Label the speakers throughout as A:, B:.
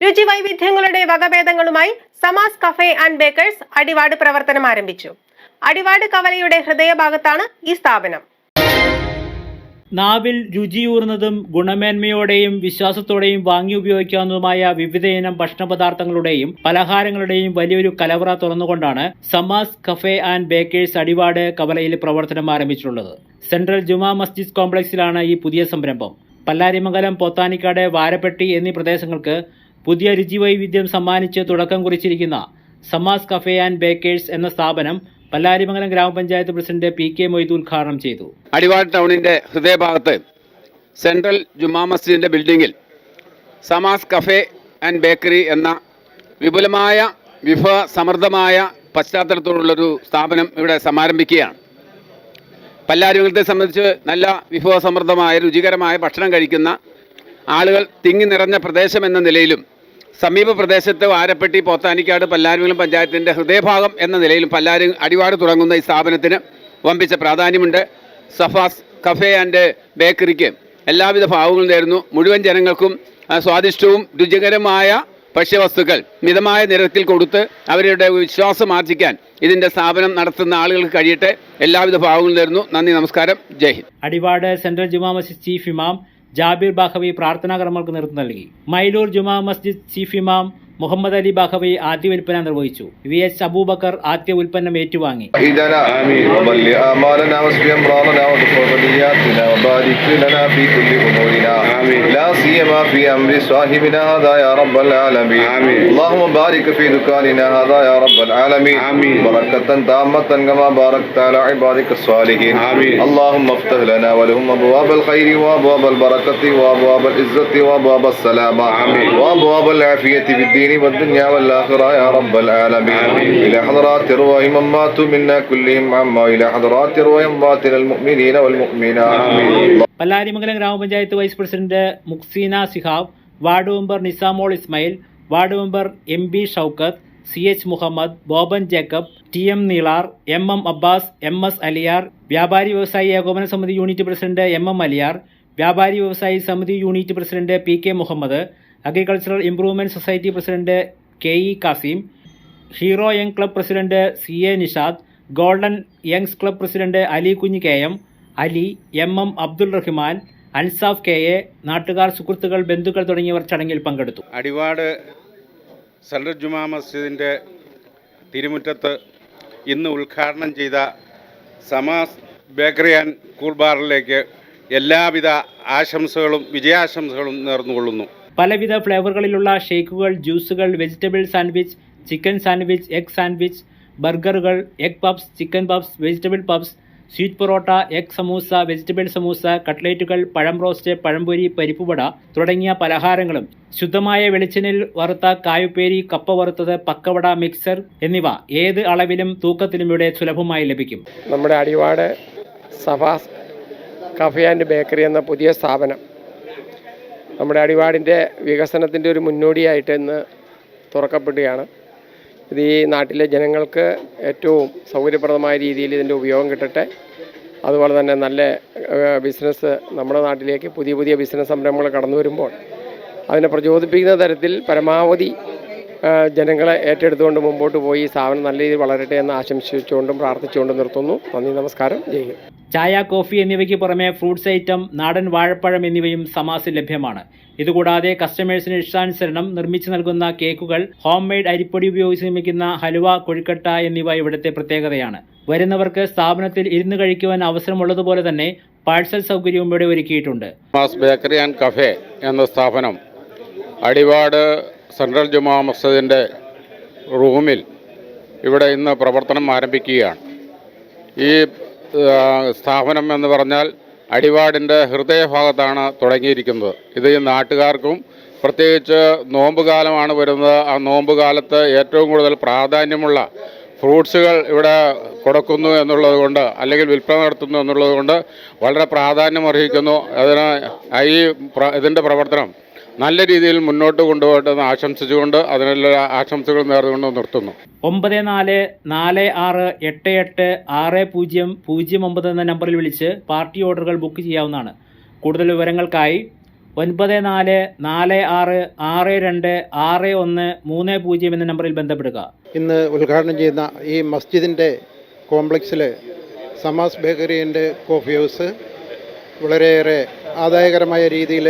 A: രുചി വൈവിധ്യങ്ങളുടെ വകഭേദങ്ങളുമായി Samas cafe and bakers Adivad പ്രവർത്തനം ആരംഭിച്ചു. അടിവാട് കവലയുടെ ഹൃദയഭാഗത്താണ് ഈ സ്ഥാപനം.
B: നാവിൽ രുചിയൂർന്നതും ഗുണമേന്മയോടെയും വിശ്വാസത്തോടെയും വാങ്ങി ഉപയോഗിക്കാവുന്നതുമായ വിവിധയിനം ഭക്ഷണപദാർത്ഥങ്ങളുടെയും പലഹാരങ്ങളുടെയും വലിയൊരു കലവറ തുറന്നുകൊണ്ടാണ് Samas cafe and bakers Adivad കവലയിൽ പ്രവർത്തനം ആരംഭിച്ചിട്ടുള്ളത്. സെൻട്രൽ ജുമാ മസ്ജിദ് കോംപ്ലക്സിലാണ് ഈ പുതിയ സംരംഭം. പല്ലാരിമംഗലം പോത്താനിക്കാട് വാരപ്പെട്ടി എന്നീ പ്രദേശങ്ങൾക്ക് പുതിയ രുചി വൈവിധ്യം സമ്മാനിച്ച് തുടക്കം കുറിച്ചിരിക്കുന്ന സമാസ് കഫേ ആൻഡ് ബേക്കേഴ്സ് എന്ന സ്ഥാപനം പല്ലാരിമംഗലം ഗ്രാമപഞ്ചായത്ത് പ്രസിഡന്റ് പി കെ മൊയ്തു ഉദ്ഘാടനം ചെയ്തു.
C: അടിവാട് ടൗണിന്റെ ഹൃദയഭാഗത്ത് സെൻട്രൽ ജുമാ മസ്ജിദിന്റെ ബിൽഡിംഗിൽ സമാസ് കഫേ ആൻഡ് ബേക്കറി എന്ന വിപുലമായ വിഭവ സമൃദ്ധമായ പശ്ചാത്തലത്തോടുള്ളൊരു സ്ഥാപനം ഇവിടെ സമാരംഭിക്കുകയാണ്. പല്ലാരിമംഗലത്തെ സംബന്ധിച്ച് നല്ല വിഭവ സമൃദ്ധമായ രുചികരമായ ഭക്ഷണം കഴിക്കുന്ന ആളുകൾ തിങ്ങി നിറഞ്ഞ പ്രദേശം എന്ന നിലയിലും സമീപ പ്രദേശത്ത് വാരപ്പെട്ടി പോത്താനിക്കാട് പല്ലാരിമംഗലം പഞ്ചായത്തിന്റെ ഹൃദയഭാഗം എന്ന നിലയിലും പല്ലാരി അടിവാട് തുടങ്ങുന്ന ഈ സ്ഥാപനത്തിന് വമ്പിച്ച പ്രാധാന്യമുണ്ട്. സഫാസ് കഫേ ആൻഡ് ബേക്കറിക്ക് എല്ലാവിധ ഭാവങ്ങളും നേരുന്നു. മുഴുവൻ ജനങ്ങൾക്കും സ്വാദിഷ്ടവും രുചികരമായ ഭക്ഷ്യവസ്തുക്കൾ മിതമായ നിരത്തിൽ കൊടുത്ത് അവരുടെ വിശ്വാസം ആർജിക്കാൻ ഇതിന്റെ സ്ഥാപനം നടത്തുന്ന ആളുകൾക്ക് കഴിയട്ടെ. എല്ലാവിധ ഭാവങ്ങളും നേരുന്നു. നന്ദി നമസ്കാരം. ജയ് ഹിന്ദ്.
B: അടിവാട് സെൻട്രൽ ജുമാ മസ്ജിദ് ചീഫ് ഇമാം ജാബിർ ബാഹവി പ്രാർത്ഥനാ കർമ്മങ്ങൾക്ക് നേതൃത്വം നൽകി. മൈലൂർ ജുമാ മസ്ജിദ് ചീഫ് ഇമാം മുഹമ്മദ് അലി ബാഖവി ആദ്യ വിൽപ്പന നിർവഹിച്ചു വി എച്ച് അബൂബക്കർ ആദ്യ ഉൽപ്പന്നം ഏറ്റുവാങ്ങി
D: إيدنا آمين وبل آمالنا واسق أمراضنا ودخل بلياتنا وبارك لنا في كل أمورنا آمين لا سيما في أمر صاحبنا هذا يا رب العالمين آمين اللهم بارك في دكاننا هذا يا رب العالمين آمين بركة تامة كما باركت على عبادك الصالحين آمين اللهم افتح لنا ولهم أبواب الخير وأبواب البركة وأبواب العزة وأبواب السلامة آمين وأبواب العافية في الدين والدنيا والآخرة يا رب العالمين آمين إلى حضرات روح من ماتوا منا كلهم عما إلى حضرات روح أمواتنا المؤمنين والمؤمنات آمين
B: പല്ലാരിമംഗലം ഗ്രാമപഞ്ചായത്ത് vice president Muksina Sihab ward member Nisamol Ismail ward member M B Shoukath C H Muhammad Boban Jacob T M Neelar M M Abbas M S Aliyar Vyapari Vyavasayi Ekopana Samithi unit president M M Aliyar Vyapari Vyavasayi Samithi unit president P K Muhammad agricultural improvement society president K E Kasim hero young club president C A Nishad golden youngs club president Ali Kunju K M Ali M M Abdul Rahman Ansaf K A നാട്ടുകാർ സുഹൃത്തുക്കൾ ബന്ധുക്കൾ തുടങ്ങിയവർ ചടങ്ങിൽ പങ്കെടുത്തു.
E: Adivad central ജുമാ മസ്ജിദിന്റെ തിരുമുറ്റത്ത് ഇന്ന് ഉദ്ഘാടനം ചെയ്ത സമാസ് ബേക്കറി ആൻഡ് കൂൾബാറിലേക്ക് എല്ലാവിധ ആശംസകളും വിജയാശംസകളും നേർന്നുകൊള്ളുന്നു.
B: പലവിധ ഫ്ലേവറുകളിലുള്ള ഷേക്കുകൾ ജ്യൂസുകൾ vegetable sandwich chicken sandwich egg sandwich ബർഗറുകൾ egg puffs chicken puffs vegetable puffs sweet porotta egg samosa vegetable samosa കട്ട്ലേറ്റുകൾ പഴം റോസ്റ്റ് പഴംപൊരി പരിപ്പുവട തുടങ്ങിയ പലഹാരങ്ങളും. ശുദ്ധമായ വെളിച്ചെണ്ണയിൽ വറുത്ത കായുപ്പേരി കപ്പ വറുത്തത് പക്കവട മിക്സർ എന്നിവ ഏത് അളവിലും തൂക്കത്തിലും ഇവിടെ സുലഭമായി ലഭിക്കും.
F: നമ്മുടെ Adivad Safas cafe and bakery എന്ന പുതിയ സ്ഥാപനം നമ്മുടെ അടിവാടിന്റെ വികസനത്തിന്റെ ഒരു മുന്നോടിയായിട്ട് ഇന്ന് തുറക്കപ്പെടുകയാണ്. ഇത് ഈ നാട്ടിലെ ജനങ്ങൾക്ക് ഏറ്റവും സൗകര്യപ്രദമായ രീതിയിൽ ഇതിന്റെ ഉപയോഗം കിട്ടട്ടെ. അതുപോലെ തന്നെ നല്ല ബിസിനസ് നമ്മുടെ നാട്ടിലേക്ക് പുതിയ പുതിയ ബിസിനസ് സംരംഭങ്ങൾ കടന്നു വരുമ്പോൾ അതിനെ പ്രചോദിപ്പിക്കുന്ന തരത്തിൽ പരമാവധി ജനങ്ങളെ ഏറ്റെടുത്തുകൊണ്ട് മുമ്പോട്ട് പോയി ഈ സ്ഥാപനം നല്ല രീതിയിൽ വളരട്ടെ എന്ന് ആശംസിച്ചുകൊണ്ടും പ്രാർത്ഥിച്ചുകൊണ്ടും നിർത്തുന്നു. നന്ദി നമസ്കാരം. ജയ് ഹിന്ദ്.
B: ചായ കോഫി എന്നിവയ്ക്ക് പുറമെ ഫ്രൂട്ട്സ് ഐറ്റം നാടൻ വാഴപ്പഴം എന്നിവയും സമാസിൽ ലഭ്യമാണ്. ഇതുകൂടാതെ കസ്റ്റമേഴ്സിന് ഇഷ്ടാനുസരണം നിർമ്മിച്ചു നൽകുന്ന കേക്കുകൾ ഹോം മെയ്ഡ് അരിപ്പൊടി ഉപയോഗിച്ച് നിർമ്മിക്കുന്ന ഹലുവ കൊഴുക്കട്ട എന്നിവ ഇവിടുത്തെ പ്രത്യേകതയാണ്. വരുന്നവർക്ക് സ്ഥാപനത്തിൽ ഇരുന്ന് കഴിക്കുവാൻ അവസരമുള്ളതുപോലെ തന്നെ പാഴ്സൽ സൗകര്യവും ഇവിടെ ഒരുക്കിയിട്ടുണ്ട്.
E: ബേക്കറി ആൻഡ് കഫേ എന്ന സ്ഥാപനം അടിവാട് സെൻട്രൽ ജുമാ മസ്ജിദിന്റെ റൂമിൽ ഇവിടെ ഇന്ന് പ്രവർത്തനം ആരംഭിക്കുകയാണ്. ഈ സ്ഥാപനം എന്ന് പറഞ്ഞാൽ അടിവാടിന്റെ ഹൃദയഭാഗത്താണ് തുടങ്ങിയിരിക്കുന്നത്. ഇത് ഈ നാട്ടുകാർക്കും പ്രത്യേകിച്ച് നോമ്പ് കാലമാണ് വരുന്നത്. ആ നോമ്പ് കാലത്ത് ഏറ്റവും കൂടുതൽ പ്രാധാന്യമുള്ള ഫ്രൂട്ട്സുകൾ ഇവിടെ കൊടുക്കുന്നു എന്നുള്ളത് കൊണ്ട് അല്ലെങ്കിൽ വിൽപ്പന നടത്തുന്നു എന്നുള്ളത് കൊണ്ട് വളരെ പ്രാധാന്യം അർഹിക്കുന്നു. അതിന് ഈ ഇതിന്റെ പ്രവർത്തനം നല്ല രീതിയിൽ മുന്നോട്ട് കൊണ്ടുപോകട്ടെന്ന് ആശംസിച്ചുകൊണ്ട് അതിനെല്ലാം ആശംസകൾ നേർന്നുകൊണ്ട് നിർത്തുന്നു.
B: ഒമ്പത് നാല് നാല് ആറ് എട്ട് എട്ട് ആറ് പൂജ്യം പൂജ്യം ഒമ്പത് എന്ന നമ്പറിൽ വിളിച്ച് പാർട്ടി ഓർഡറുകൾ ബുക്ക് ചെയ്യാവുന്നതാണ്. കൂടുതൽ വിവരങ്ങൾക്കായി ഒൻപത് നാല് നാല് ആറ് ആറ് രണ്ട് ആറ് ഒന്ന് മൂന്ന് പൂജ്യം എന്ന നമ്പറിൽ ബന്ധപ്പെടുക.
G: ഇന്ന് ഉദ്ഘാടനം ചെയ്യുന്ന ഈ മസ്ജിദിന്റെ കോംപ്ലക്സിൽ Samas bakery and coffee house വളരെയേറെ ആദായകരമായ രീതിയിൽ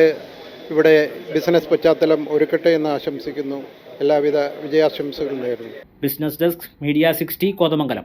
G: ഇവിടെ ബിസിനസ് പശ്ചാത്തലം ഒരുക്കട്ടെ എന്ന് ആശംസിക്കുന്നു. എല്ലാവിധ വിജയാശംസകളും നേരുന്നു.
B: Business desk media sixty Kothamangalam.